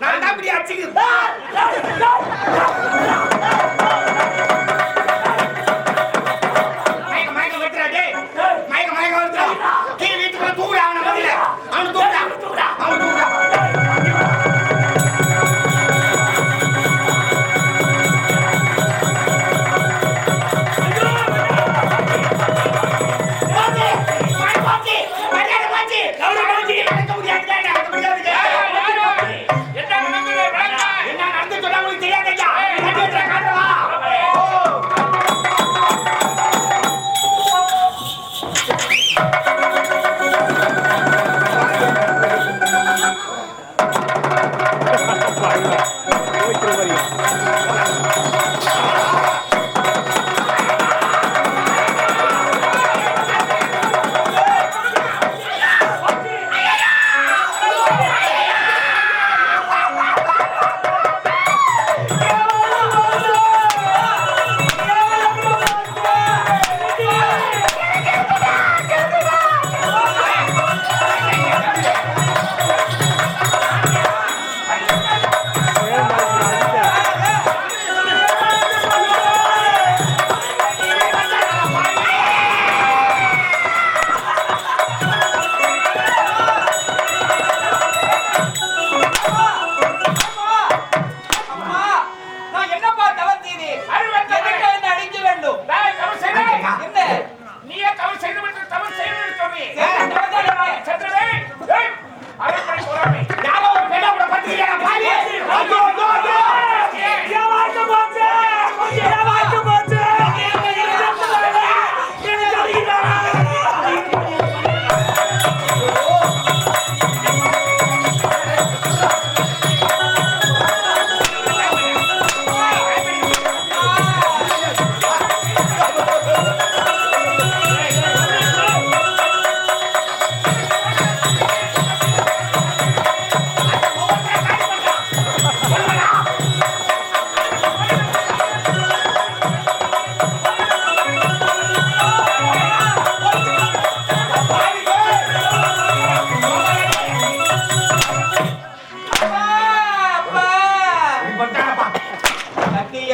நான் தான் இப்படி அடிச்சுக்கிறேன்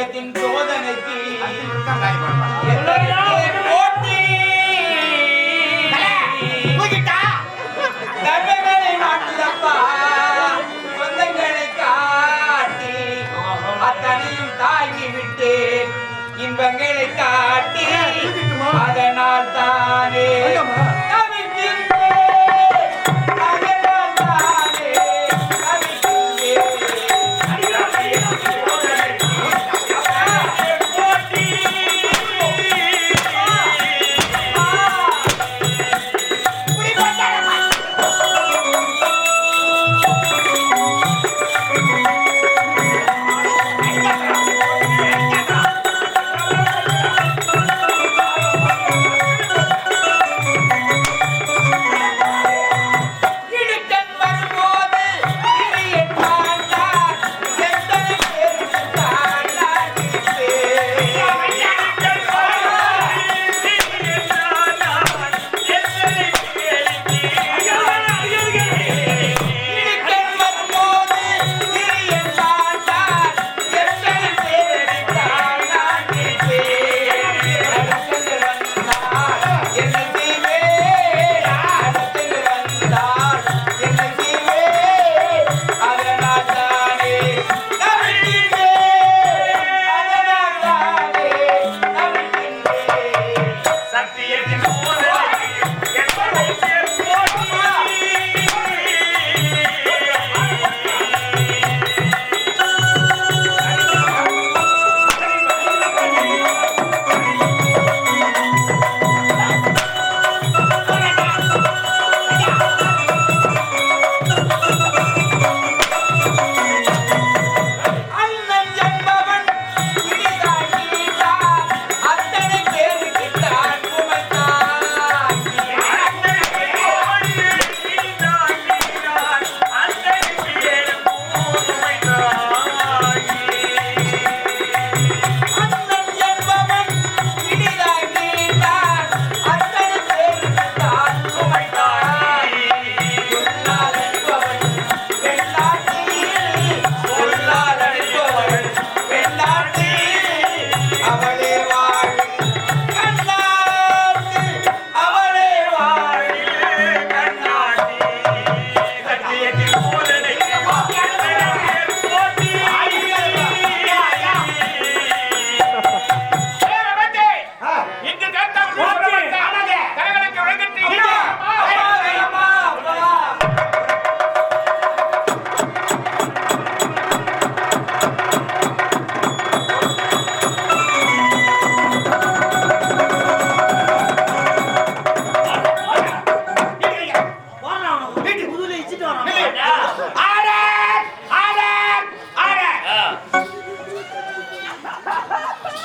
சத்தியத்தின் சோதனைக்கு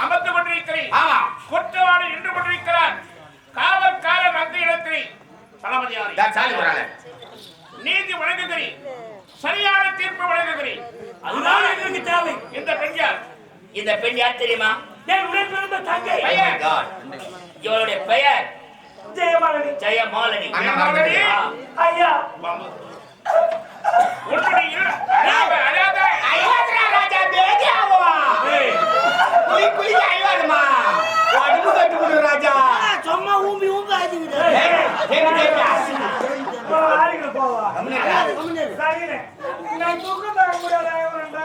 அமர்ந்து கொண்டிருக்கிறேன் ஆமா. குற்றவாளி நின்று கொண்டிருக்கிறார் காவல்காரர் அந்த இடத்தில். தளபதியாரி. நீதி வழங்குகிறேன். சரியான தீர்ப்பு வழங்குகிறேன். அதுதான் எங்களுக்கு தேவை. இந்த பெண்யார் இந்த பெண் யார் தெரியுமா? என் உடன் பிறந்த தங்கை? பெயர். God. இவளுடைய பெயர். ஜெயமாலினி. ஜெயமாலினி. ஆ. ஐயா. உன்னுடைய அழாத, அழாத. ராஜா பேதி ஆவா குளி கட்டு கொடு ராஜா. சும்மா ஊம்பி ஊம்பி ஆச்சுக்கிட்டு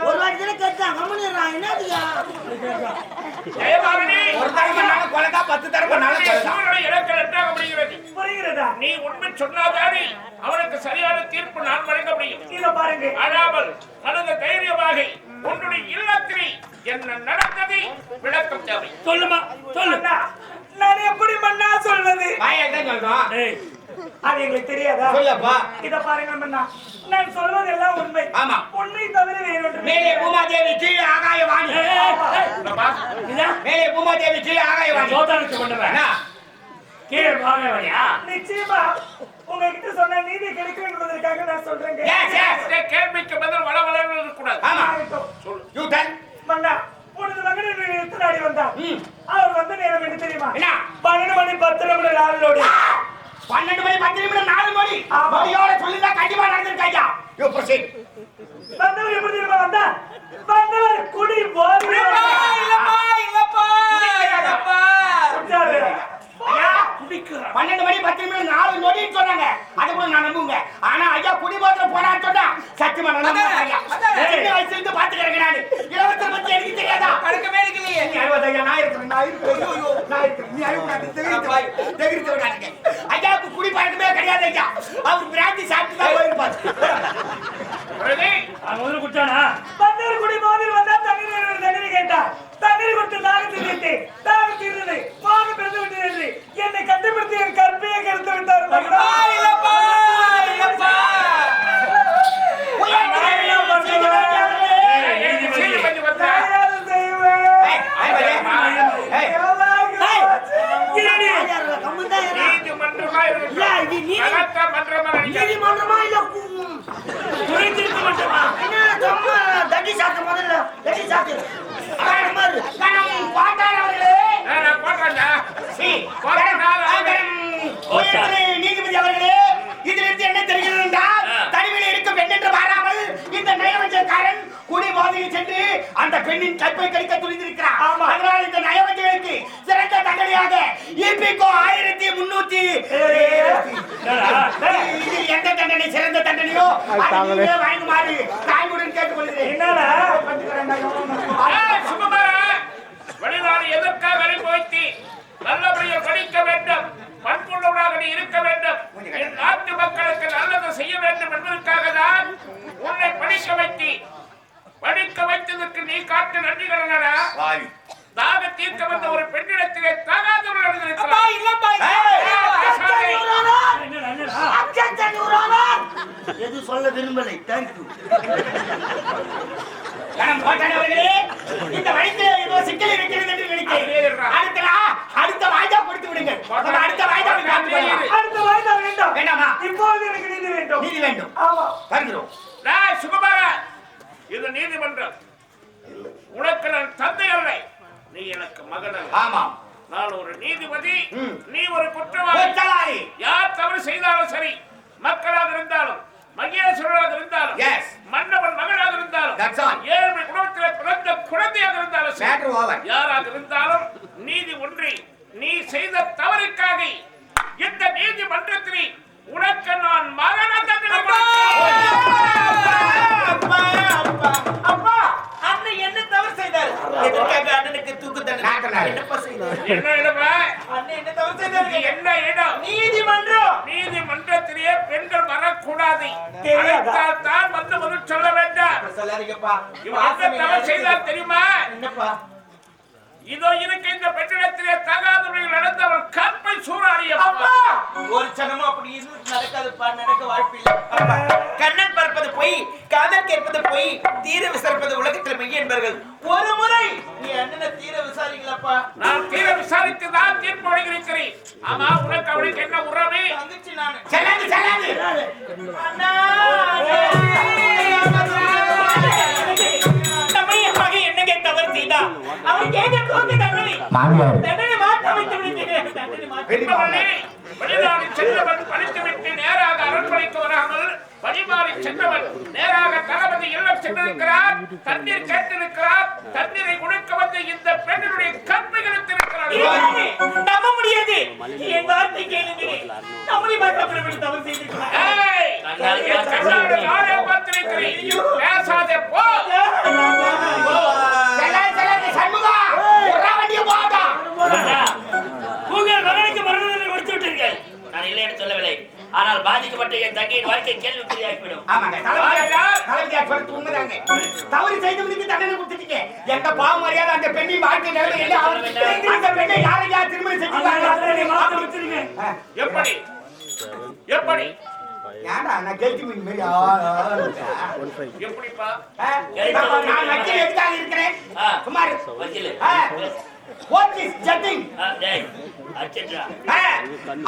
ஒரு வாட்டி தானே கட்டான். கம்மனிடுறான் என்னதுக்கா நீ உண்மை சொன்னாதானே அவனுக்கு சரியான தீர்ப்பு நான் வழங்க முடியும். பாருங்க. அழாமல் கடந்த தைரியமாக உன்னுடைய இல்லத்தில் என்ன நடந்ததை? விளக்கம் தேவை. சொல்லுமா சொல்லு. நான் எப்படி மண்ணா சொல்வது? அது எங்களுக்கு தெரியாதா? சொல்லப்பா. இத பாருங்க மண்ணா நான் சொல்வதெல்லாம் உண்மை. ஆமா. உண்மை தவிர வேறு ஒன்று மேலே பூமாதேவி கீழே பா, இதா, மேலே பூமாதேவி கீழே ஆகாயவாணி. சோதனைக்கு பண்ணுவேன் என்ன? கீழே போக வழியா நிச்சயமா. உங்ககிட்ட சொன்ன நீதி கிடைக்கும் என்பதற்காக நான். இந்த கேள்விக்கு பதில் வள வளர்ந்து இருக்கக்கூடாது ஆமா சொல்லு யூ டெல் மன்னா உனது மகன் என்னுடைய எத்தனாடி வந்தார் ம். அவர் வந்து நேரம் என்ன தெரியுமா என்ன? பன்னெண்டு மணி பத்து நிமிடம் நாளோடு பன்னெண்டு மணி பத்து நிமிடம் நாலு மணி ஆமா. மணியோட சொல்லிருந்தா கண்டிப்பா நடந்திருக்கு ஐயா யூ ப்ரொசீட் வந்தவர் எப்படி தெரியுமா வந்தா வந்தவர் குடி போதை குடிச்சாரு. ஐயா பன்னெண்டு மணி பத்து நிமிடம் நாலு நொடின்னு சொன்னாங்க அது கூட நான் நம்புங்க ஆனா ஐயா குடிபோத்துல போனான்னு சொன்னா சத்தியமா நான் நம்ப மாட்டேன் ஐயா சின்ன வயசுல இருந்து பாத்துக்கிறேன் நானு இளவரசர் பத்தி எனக்கு தெரியாதா பழக்கமே இருக்கலையே நீ அழுவாத ஐயா நான் இருக்கிறேன் நான் இருக்கிறேன் ஐயோ, ஐயோ, நான் இருக்கிறேன் நீ அழுவாத தெரிவித்து வாய் தெரிவித்து விடாதீங்க ஐயாவுக்கு குடி பழக்கமே கிடையாது ஐயா அவர் பிராந்தி சாப்பிட்டு தான் போயிருப்பாரு பிறகு அவன் முதல்ல குடிச்சானா வந்தவர் குடி போதையில் வந்தா தண்ணீர் வேணும், தண்ணீர் கேட்டார் தண்ணீர் கொடுத்து தாகத்தை தீர்த்து தாகம் தீர்ந்தது வாங்க பிறந்து விட்டது என்று என்னை கண்டுபிடித்து என் கற்பியை கருத்து விட்டார் மகனா. உயர்ந்த சீக்கிரம் ஏய், ஏய், சீனி பண்ணி வந்தா. கையால் செய்வேன். ஏய், ஏய், ஏய். ஏதாவது கம்மன் தான் இருக்கான். நீதிமன்றமா இருக்கட்டும். இல்ல, இது நீதி- கலக்க மன்றமா நினைக்காதீங்க. நீதிமன்றமா இல்ல கு- துணை திருத்த மாட்டேமா என்ன சும்மா தட்டி சாத்து முதல்ல தட்டி சாத்து அதான் மாதிரி கணம் பாட்டார் அவர்களே ஏய், நான் போட்டேன்டா. சி, கோட்டை கணம், ஆ, கணம். உயர்ந்த நீதிபதி அவர்களே இதிலிருந்து என்ன தெரிகிறது என்றால் ஆ. தனிமையில் இருக்கும் பெண் என்று மாறாமல் இந்த நயவஞ்சக்காரன் குடி போதையில் சென்று அந்த பெண்ணின் கற்பை கடிக்க துணிந்திருக்கிறார் ஆமா. அதனால் இந்த நயவஞ்சகனுக்கு சிறந்த தண்டனையாக இபிகோ ஆயிரத்தி முன்னூத்தி இதில் எந்த தண்டனை சிறந்த தண்டனையோ அதை நீங்களே வாங்குமாறு தாய்முடன் கேட்டுக்கொள்கிறேன் என்னடா ஏய், வெளிநாடு எதற்காக அனுபவித்து நல்லபடியாக படிக்க வேண்டும் பண்புள்ளவராக நீ இருக்க வேண்டும் என் நாட்டு மக்களுக்கு நல்லது செய்ய வேண்டும் என்பதற்காக தான் உன்னை படிக்க வைத்து படிக்க வைத்ததற்கு நீ காட்டு நன்றி என்னடா தாக தீர்க்க வந்த ஒரு பெண்ணிடத்திலே தகாதவர்கள் நடந்திருக்கிறார். ஏய், என்னடா என்னடா அப்செக்ஷன் யுவரானா எது சொல்ல விரும்பலை தேங்க்யூ கணம் போட்டார் அவர்களே இந்த வழித்தில் ஏதோ சிக்கல் இருக்கிறது என்று நினைக்கிறேன். அடுத்த அடுத்த வாய்தா கொடுத்து விடுங்க அடுத்த வாய்தா அடுத்த வாய்தா வேண்டும். வேண்டாமா? இப்போது எனக்கு நீதி வேண்டும். நீதி வேண்டும். ஆமா. வருகிறோம். டேய், சுகுமாரா இது நீதிமன்றம். உனக்கு நான் தந்தை அல்ல. நீ எனக்கு மகன் ஆமாம். நான் ஒரு நீதிபதி. நீ ஒரு குற்றவாளி. தெரியுமா? என்னப்பா? இதோ இருக்க இந்த பெண்ணிடத்திலே தகாத முறையில் நடந்தவர் கற்பை சூறாடி அப்பா. ஒரு சனமும் அப்படி இருந்து நடக்காதுப்பா நடக்க வாய்ப்பில்லை கண்ணன் பார்ப்பது பொய் காதல் கேட்பது பொய் தீர விசாரிப்பது உலகத்தில் மெய் என்பர்கள். ஒரு முறை நீ அண்ணனை தீர விசாரிங்களப்பா நான் தீர விசாரித்து தான் தீர்ப்பு வழங்கியிருக்கிறேன் ஆமா உனக்கு அவனுக்கு என்ன உறவு? தங்கச்சி நானு. செல்லாது செல்லாது. அண்ணா. அவர் கேட்க தோத்து தண்டனை தண்டனை மாற்ற வைத்து விடுகிறேன். தண்டனை மாற்ற என்பவனே வெளிநாடு சென்றவன் படித்துவிட்டு நேராக அரண்மனைக்கு வராமல் வழிமாறி சென்றவன் நேராக தளபதி இல்லம் சென்றிருக்கிறார். தண்ணீர் கேட்டிருக்கிறார். தண்ணீரை கொடுக்க வந்து இந்த பெண்ணினுடைய கற்பைகளுக்கு இல்லை, நம்ப முடியாது. என் வார்த்தை கேளுங்க. தமிழ் மாற்றப்பட தவறு செய்திருக்கிறார். பேசாதே போ செல்லாது செல்லாது சண்முகா ஒரு வண்டியை போட்டா உங்கள் மகனுக்கு மரண தண்டனை கொடுத்து விட்டீர்கள் நான் இல்லை என்று சொல்லவில்லை ஆனால் பாதிக்கப்பட்ட என் தங்கையின் வாழ்க்கை கேள்விக்குறியாகிவிடும். ஆமாங்க. தலைவலியா- தலைவலியா சொல்றது உண்மைதாங்க. தவறு செய்தவனுக்கு தண்டனை கொடுத்துட்டீங்க. எந்த பாவம் அறியாத அந்த பெண்ணின் வாழ்க்கை நிலைமை என்ன? ஆகுது? அந்த பெண்ணை யாரை யார் திருமணம் ஆ, எப்படி? எப்படி? ஏன்டா, நான் மீன் மாதிரி? எப்படிப்பா? இருக்கிறேன்? டேய், அச்சச்சா. ஆ,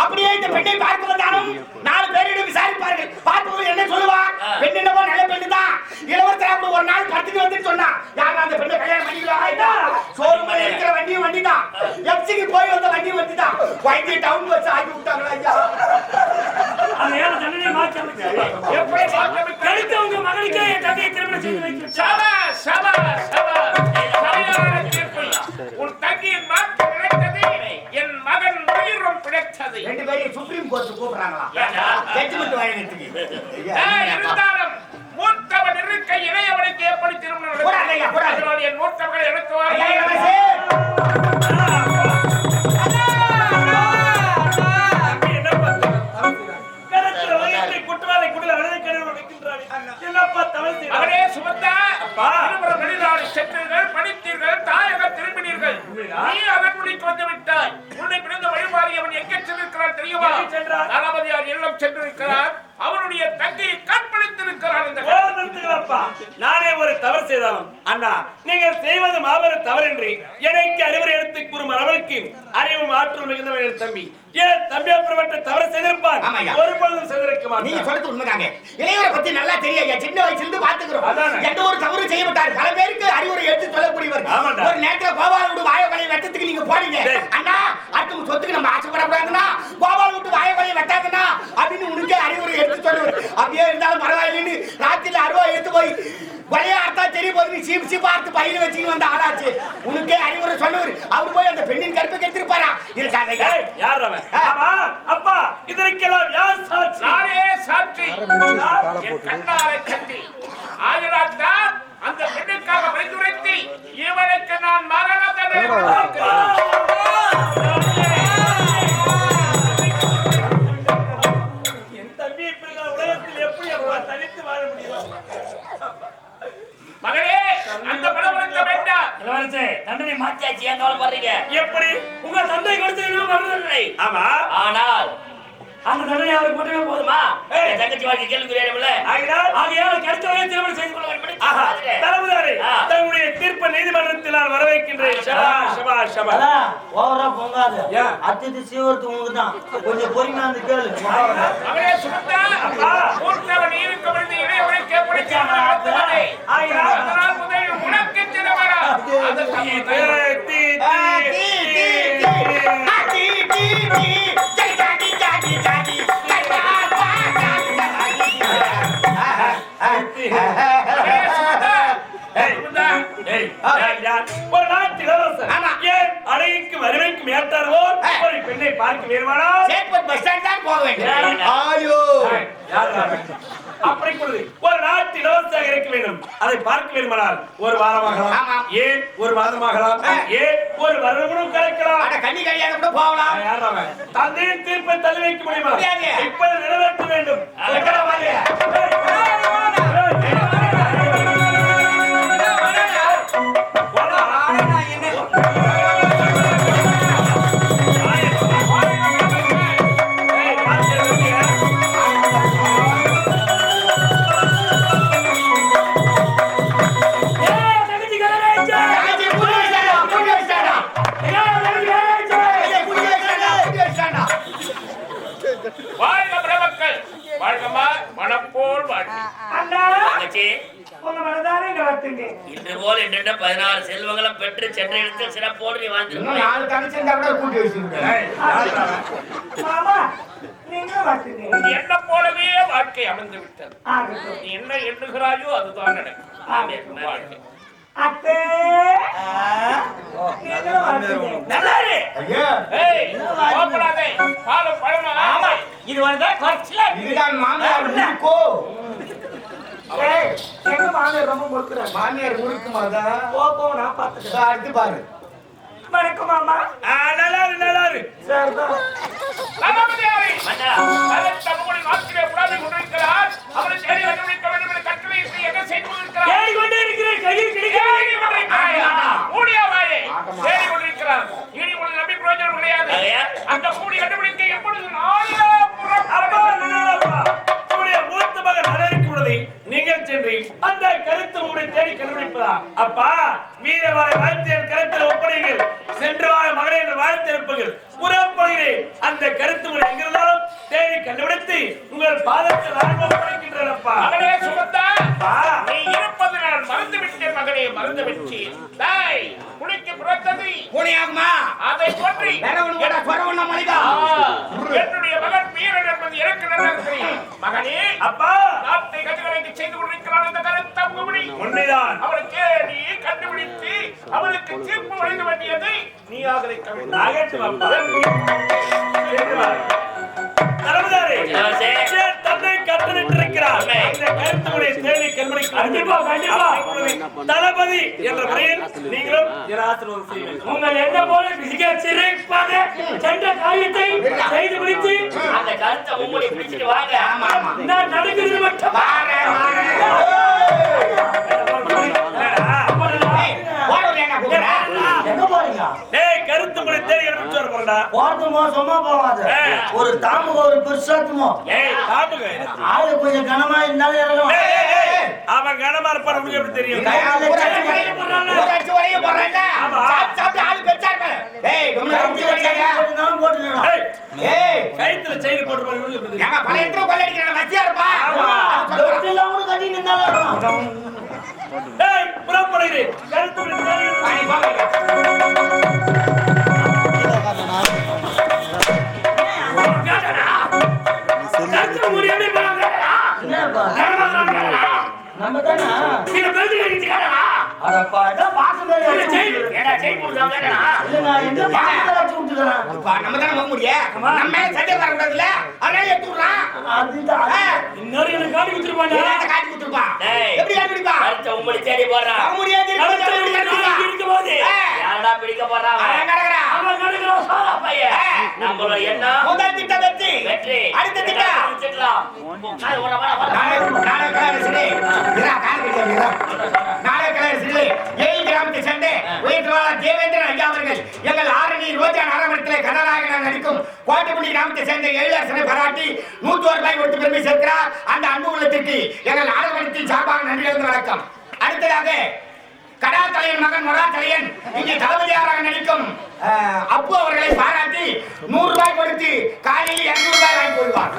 அப்படியே இந்த பெண்ணை பார்க்க வந்தாலும் நாலு பேரிடம் விசாரிப்பார்கள். பார்ப்பவர்கள் என்ன சொல்லுவா ஆ. பெண் என்னவோ நல்ல பெண்ணு தான் இளவரசர் அப்படி ஒரு நாள் படத்துக்கு வந்துட்டு சொன்னா யாரும் அந்த பெண்ணை கல்யாணம் பண்ணிக்கலாம் ஷோரூம் இருக்கிற வண்டியும் வண்டி தான் எப்சிக்கு போய் வந்த வண்டியும் வண்டி தான் வைத்திய டவுன் பஸ் ஆக்கி விட்டாங்களா ஐயா. எப்படி என் தங்கையை திருமணம் செய்து வைக்கிறேன். ரெண்டு பேரையும் சுப்ரீம் கோர்ட் கூப்பிடுறாங்களா? ஜட்ஜ்மெண்ட் இருந்தாலும் மூத்தவன் இருக்க இளையவனுக்கு எப்படி திருமணம் மூத்தவர்கள் எனக்கு மகனே சுமந்தா. இருவரும் வெளிநாடு சென்றீர்கள் படித்தீர்கள் தாயகம் திரும்பினீர்கள் நீ அவன் முடிக்கு வந்து விட்டாய் உன்னை பிறந்த வழிமாறியவன் எங்கே சென்றிருக்கிறான் தெரியுமா? தளபதியார் இல்லம் சென்றிருக்கிறார் அவனுடைய தங்கையை போர் நிறுத்துங்களப்பா. நானே ஒரு தவறு செய்தாலும் அண்ணா நீங்கள் செய்வது மாபெரும் தவறு என்று எனக்கு அறிவுரை எடுத்து கூறும் அளவுக்கு அறிவும் ஆற்றல் மிகுந்தவன் தம்பி. ஏன் தம்பி அப்படிப்பட்ட தவறு செய்திருப்பான்? ஆமாய்யா. ஒரு பொழுதும் செய்திருக்க நீங்க மாட்டான் சொல்றது உண்மைதாங்க இளையவரை பத்தி நல்லா தெரியும் சின்ன வயசுல இருந்து பாத்துக்கிறோம். எந்த ஒரு தவறு செய்ய மாட்டார் பல பேருக்கு அறிவுரை எடுத்து சொல்லக்கூடியவர். ஒரு நேரத்துல கோபால் விட்டு வாய வலையை வெட்டத்துக்கு நீங்க போனீங்க டேய். அண்ணா அடுத்த சொத்துக்கு நம்ம ஆசைப்படக்கூடாதுன்னா கோபால் விட்டு வாய வலையை வெட்டாதுன்னா அப்படின்னு உனக்கே அறிவுரை எடுத்து சொல்லுவார். அப்படியே இருந்தாலும் பரவாயில்லைன்னு ராத்திரில அருவா எடுத்து போய் வலைய அர்த்தா தெரிய போது நீ சீப் சீப்பா அறுத்து பையில வச்சுன்னு வந்த ஆளாச்சு. உனக்கே அறிவுரை சொன்னவர். அவர் போய் அந்த பெண்ணின் கருப்பை கெடுத்திருப்பாரா? இருக்காத யார்? அவன்? ஆமா அப்பா இதற்கெல்லாம் யார் சாட்சி? நானே சாட்சி. என் கண்ணாரை கட்டி. ஆயிரம் தான் அந்த பெண்ணுக்காக பரிந்துரைத்து இவனுக்கு நான் மரண தண்டனை தண்டனை மாற்றியாச்சு ஏன் கவலைப்படுறீங்க எப்படி? உங்க தந்தை கொடுத்த இன்னும் மரண தண்டனை ஆமா. ஆனால் அந்த தண்டனை அவருக்கு மட்டுமே போதுமா? தங்கச்சி வாழ்க்கை ஆகினால் ஆகையால் கிடைத்தவரை திருமணம் செய்து கொள்ள வேண்டும் தீர்ப்பை நீதிமன்றத்தில் நான் வரவேற்கின்றேன். ஓவரா பொங்காது. ஏன்? அத்திட்டு சீவரத்து உங்களுக்கு தான் கொஞ்சம் பொறுமையா கேளு. உனக்கு ஒரு நாட்டு இளவரசர். ஏன் அழகிக்கும் வறுமைக்கும் ஏற்றாரோ ஆ. ஒரு பெண்ணை பார்க்க சேத்பட் பஸ் ஸ்டாண்ட் தான் போக வேண்டும் அப்படி ஒரு நாட்டு இலவசமாக இருக்க வேண்டும். அதை பார்க்க வேண்டுமானால் ஒரு வாரமாகலாம். ஏன் ஒரு மாதமாகலாம். ஏன் ஒரு வருடமும் கிடைக்கலாம் கண்ணி கல்யாணம் கூட போகலாம்? தந்தையின் தீர்ப்பை தள்ளி வைக்க முடியுமா. இப்போது நிறைவேற்ற வேண்டும். இன்று போல் இன்று பதினாறு செல்வங்களும் பெற்று சென்ற இடத்தில் சிறப்போடு நீ என்ன போலவே வாழ்க்கை அமைந்து விட்டது. நீ என்ன எண்ணுகிறாயோ அதுதான் நடக்கும். வாழ்க்கை? இது வந்து குறைச்சல இதுதான் மாமியார் ரொம்ப முறுக்குறாங்க மாமியார் முறுக்கு மாதான் போ நான் பார்த்துக்கிறேன் அடுத்து பாரு. வணக்கம் மாமா. நல்லா இரு, நல்லா இரு. சரிதான்? அந்த கூடி கண்டுபிடிக்க எப்பொழுது நாளே அப்பா, நீங்கள் சென்று அந்த கருத்து உங்களை தேடி கண்டுபிடிப்பதா அப்பா வீரவாரை வாழ்த்து என் கருத்தில் ஒப்படைகள் சென்று வாழ மகனை என்று புறப்படுகிறேன் அந்த கருத்து உங்களை எங்கிருந்தாலும் தேடி கண்டுபிடித்து உங்கள் பாதத்தில் நான் ஒப்படைக்கின்றேன் அப்பா. மகனே சுமந்தா மகனே மறந்து விட்டேன். தாய் குளிக்கு பிறந்தது பூனையாகுமா அதை பற்றி. வேற ஒண்ணு கூட குறை ஒண்ணா மனிதா? என்னுடைய மகன் வீரன் என்பது எனக்கு நன்றாக தெரியும் மகனே அப்பா! நாட்டை கட்டுக்கடைக்கு செய்து கொண்டிருக்கிறான் அந்த கருத்தம் குமரி உண்மைதான். அவரை தேடி கண்டுபிடித்து அவனுக்கு தீர்ப்பு வழங்க வேண்டியதை நீயாக இருக்க வேண்டும். ஆகட்டும் அப்பா தந்தை தளபதி என்ற முறையில் நீங்களும். உங்கள் என்ன போல மிக சிறைப்பாக சென்ற காரியத்தை செய்து முடித்து அந்த கருத்தை உங்களை பிடிச்சிட்டு வாங்க. நான் நடக்கிறது மட்டும். ஒரு தாம்பு ஒரு பெருசாத்துமோ. ஆளு கொஞ்சம் கனமா இருந்தாலும் இறங்கும் அவன் கனமா இருப்பான்னு உனக்கு எப்படி தெரியும்? நான் ஊராட்சி வரைய போடுறேன்ல. ஊராட்சி வரைய போடுறேன்ல. ஆமா. சாப்பிட்டு சாப்பிட்டு ஆளு பெருசா இருப்பாரு. பாசம் மேல. ஏடா இல்ல, நான் நம்ம தானே. நம்ம மேல சண்டை. அதுதான். இன்னொரு எனக்கு. எப்படி? கருத்தை உங்களை தேடி போடுறான் அவன் முடியாது, ஆ, யாரடா பிடிக்க போறான் அவன் கிடக்குறான். அவன் கிடைக்கிறான் சாரா பையன். நம்மளோட எண்ணம் கிராமத்தை சேர்ந்த எழிலரசனை பாராட்டி நூத்தி ஒரு ரூபாய் கொடுத்து பெருமை சேர்க்கிறார். அந்த அன்பு உள்ளத்திற்கு எங்கள் ஆளுநரத்தின் சார்பாக நன்றி கலந்த வணக்கம். அடுத்ததாக கடா தலையன் மகன் மொரா தலையன் இங்கே தளபதியாராக நடிக்கும் அப்பு அவர்களை பாராட்டி நூறு ரூபாய் கொடுத்து காலையில் இருநூறு ரூபாய் வாங்கி கொள்வார்.